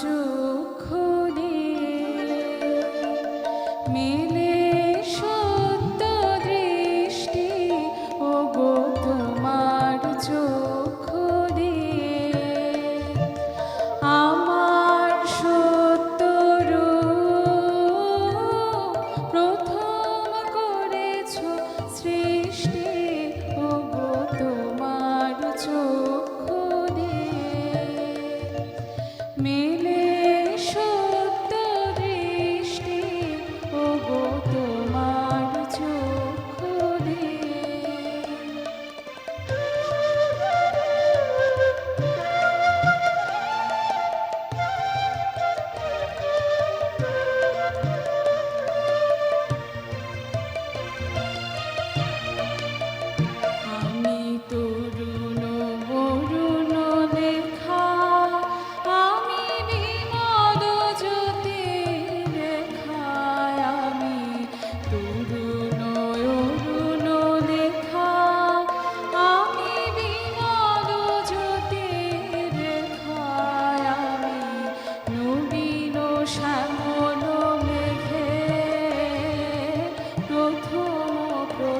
চক্ষু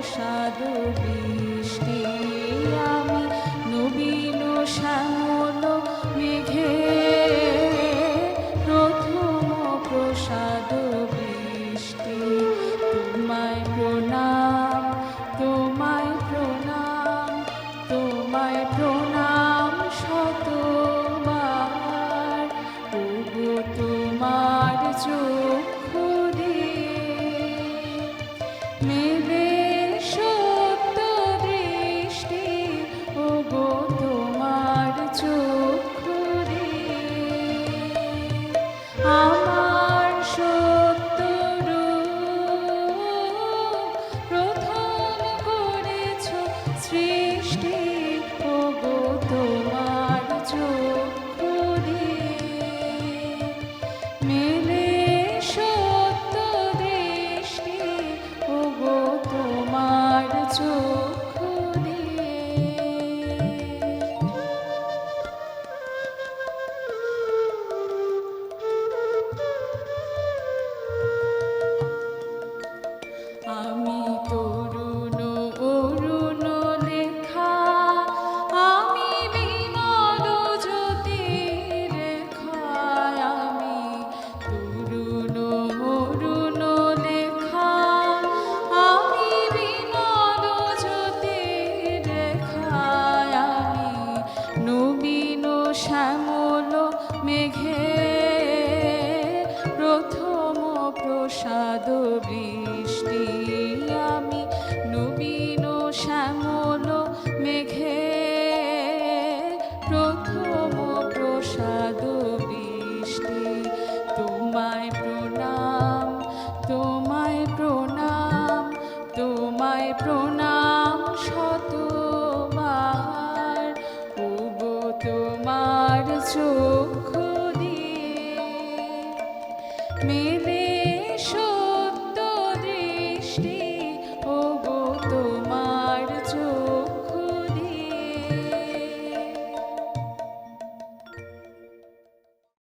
অসাধু বৃষ্টি আমি নবীন শ্যামল মেঘের সাধু বৃষ্টি, আমি নবীন শ্যামল মেঘে প্রথম প্রসাদ বৃষ্টি। তোমায় প্রণাম তোমায় প্রণাম তোমায় প্রণাম শতবার। ওগো তোমার চোখ দিয়ে